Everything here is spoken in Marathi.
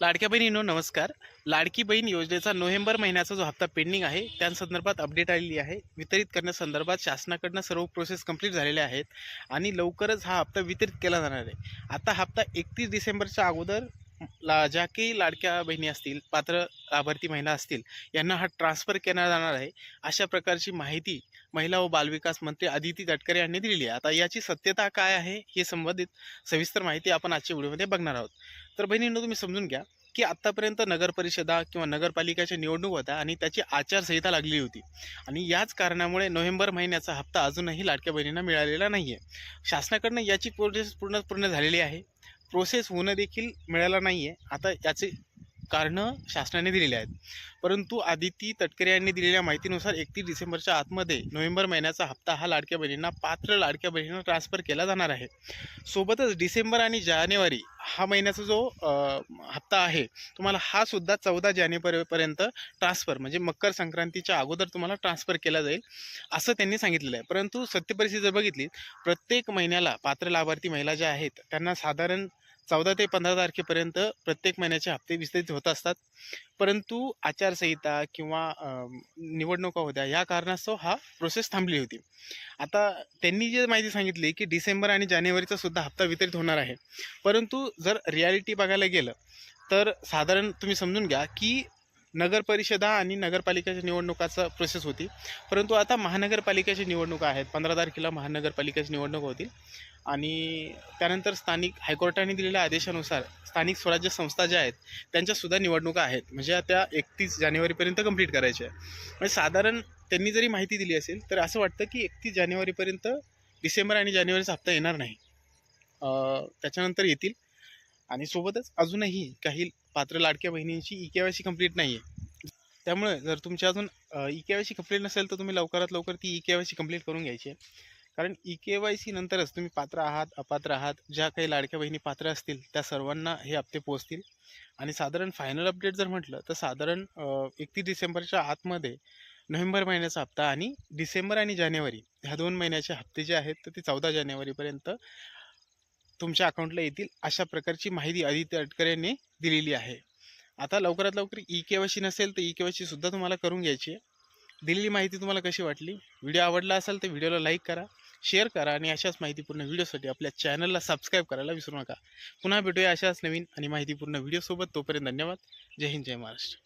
लाडक्या बहिणींनो नमस्कार. लाडकी बहीण योजनेचा नोव्हेंबर महिन्याचा जो हप्ता पेंडिंग आहे त्या संदर्भात अपडेट आलेली आहे. वितरित करण्यासंदर्भात शासनाकडनं सर्व प्रोसेस कंप्लीट झालेल्या आहेत आणि लवकरच हा हप्ता वितरित केला जाणार आहे. आता हप्ता एकतीस डिसेंबरच्या अगोदर ला ज्या काही लाडक्या बहिणी असतील पात्र लाभार्थी महिला असतील यांना हा ट्रान्सफर केला जाणार आहे. अशा प्रकारची माहिती महिला व बालविकास मंत्री आदिती तटकरे यांनी दिलेली आहे. आता याची सत्यता काय आहे हे संबंधित सविस्तर माहिती आपण आजच्या व्हिडिओमध्ये बघणार आहोत. तर बहिणींनो तुम्ही समजून घ्या की आत्तापर्यंत नगरपरिषदा किंवा नगरपालिकाच्या निवडणूक होत्या आणि त्याची आचारसंहिता लागली होती. आणि याच कारणामुळे नोव्हेंबर महिन्याचा हप्ता अजूनही लाडक्या बहिणींना मिळालेला नाही आहे शासनाकडनं याची प्रोसेस पूर्ण पूर्ण झालेली आहे. प्रोसेस होणं देखील मिळालं नाही आहे आता याचे कारणं शासनाने दिलेली आहेत. परंतु आदिती तटकरे यांनी दिलेल्या माहितीनुसार एकतीस डिसेंबरच्या आतमध्ये नोव्हेंबर महिन्याचा हप्ता हा लाडक्या बहिणींना पात्र लाडक्या बहिणींना ट्रान्सफर केला जाणार आहे. सोबतच डिसेंबर आणि जानेवारी हा महिन्याचा जो हप्ता आहे तुम्हाला हा सुद्धा चौदा जानेवारीपर्यंत ट्रान्सफर म्हणजे मकर संक्रांतीच्या अगोदर तुम्हाला ट्रान्सफर केला जाईल असं त्यांनी सांगितलेलं आहे. परंतु सत्य परिस्थिती जर बघितली प्रत्येक महिन्याला पात्र लाभार्थी महिला ज्या आहेत त्यांना साधारण चौदा ते पंधरा तारखेपर्यंत प्रत्येक महिन्याचे हप्ते विस्तरित होत असतात. परंतु आचारसंहिता किंवा निवडणुका होत्या या कारणास्तव हा प्रोसेस थांबली होती. आता त्यांनी जे माहिती सांगितली की डिसेंबर आणि जानेवारीचा सुद्धा हप्ता वितरित होणार आहे. परंतु जर रियालिटी बघायला गेलं तर साधारण तुम्ही समजून घ्या की नगरपरिषदा आणि नगरपालिकेच्या निवडणुकाचा प्रोसेस होती. परंतु आता महानगरपालिकेच्या निवडणुका आहेत. पंधरा तारखेला महानगरपालिकेची निवडणूक होतील. आणि त्यानंतर स्थानिक हायकोर्टाने दिलेल्या आदेशानुसार स्थानिक स्वराज्य संस्था ज्या आहेत त्यांच्यासुद्धा निवडणुका आहेत. म्हणजे त्या एकतीस जानेवारीपर्यंत कंप्लीट करायच्या आहे. म्हणजे साधारण त्यांनी जरी माहिती दिली असेल तर असं वाटतं की एकतीस जानेवारीपर्यंत डिसेंबर आणि जानेवारीचा हप्ता येणार नाही. त्याच्यानंतर येतील. आणि सोबतच अजूनही काही पात्र लाडक्या बहिणींची E K Y C complete नाही आहे त्यामुळे जर तुमच्या अजून E K Y C complete नसेल तर तुम्ही लवकरात लवकर ती E K Y C complete करून घ्यायची आहे. कारण ई के वाय सी नंतरच तुम्ही पात्र आहात अपात्र आहात ज्या काही लाडक्या बहिणी पात्र असतील त्या सर्वांना हे हप्ते पोहोचतील. आणि साधारण फायनल अपडेट जर म्हटलं तर साधारण एकतीस डिसेंबरच्या आतमध्ये नोव्हेंबर महिन्याचा हप्ता आणि डिसेंबर आणि जानेवारी ह्या दोन महिन्याचे हप्ते जे आहेत तर ते चौदा जानेवारीपर्यंत तुमच्या अकाउंटला येतील अशा प्रकारची माहिती आदित्य अटकर यांनी दिलेली आहे. आता लवकरात लवकर ई के वाय सी नसेल तर ई के वाय सुद्धा तुम्हाला करून घ्यायची आहे. दिलेली माहिती तुम्हाला कशी वाटली? व्हिडिओ आवडला असेल तर व्हिडिओला लाईक करा शेअर करा आणि अशाच माहितीपूर्ण व्हिडिओसाठी आपल्या चॅनलला सबस्क्राईब करायला विसरू नका. पुन्हा भेटूया अशाच नवीन आणि माहितीपूर्ण व्हिडिओसोबत. तोपर्यंत धन्यवाद. जय हिंद जय महाराष्ट्र.